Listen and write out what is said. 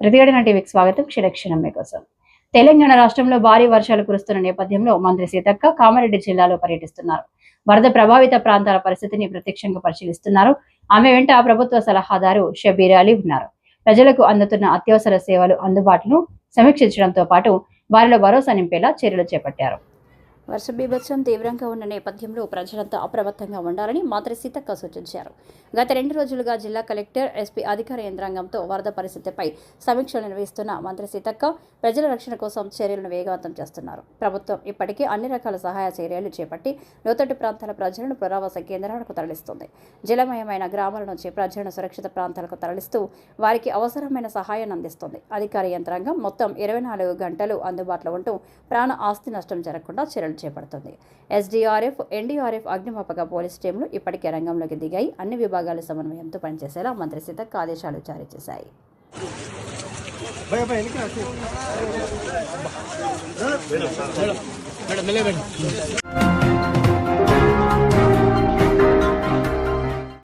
ప్రతిఘటన టీవీకి స్వాగతం. క్షణక్షణం మీకోసం. తెలంగాణ రాష్ట్రంలో భారీ వర్షాలు కురుస్తున్న నేపథ్యంలో మంత్రి సీతక్క కామారెడ్డి జిల్లాలో పర్యటిస్తున్నారు. వరద ప్రభావిత ప్రాంతాల పరిస్థితిని ప్రత్యక్షంగా పరిశీలిస్తున్నారు. ఆమె వెంట ప్రభుత్వ సలహాదారు షబీర్ అలీ ఉన్నారు. ప్రజలకు అందుతున్న అత్యవసర సేవలు అందుబాటును సమీక్షించడంతో పాటు వారిలో భరోసా నింపేలా చర్యలు చేపట్టారు. వర్ష బీభత్సం తీవ్రంగా ఉన్న నేపథ్యంలో ప్రజలంతా అప్రమత్తంగా ఉండాలని మంత్రి సీతక్క సూచించారు. గత రెండు రోజులుగా జిల్లా కలెక్టర్ ఎస్పీ అధికార యంత్రాంగంతో వరద పరిస్థితిపై సమీక్షలు నిర్వహిస్తున్న మంత్రి సీతక్క ప్రజల రక్షణ కోసం చర్యలను వేగవంతం చేస్తున్నారు. ప్రభుత్వం ఇప్పటికే అన్ని రకాల సహాయ చర్యలు చేపట్టి లోతట్టు ప్రాంతాల ప్రజలను పునరావాస కేంద్రాలకు తరలిస్తుంది. జలమయమైన గ్రామాల నుంచి ప్రజలను సురక్షిత ప్రాంతాలకు తరలిస్తూ వారికి అవసరమైన సహాయాన్ని అందిస్తుంది. అధికార యంత్రాంగం మొత్తం ఇరవై నాలుగు గంటలు అందుబాటులో ఉంటూ ప్రాణ ఆస్తి నష్టం జరగకుండా చర్యలు చేపడుతుంది. ఎస్డీఆర్ఎఫ్ ఎన్డీఆర్ఎఫ్ అగ్నిమాపక పోలీస్ టీంలు ఇప్పటికే రంగంలోకి దిగాయి. అన్ని విభాగాల సమన్వయంతో పనిచేసేలా మంత్రి సీతక్క ఆదేశాలు జారీ చేశాయి. మేడం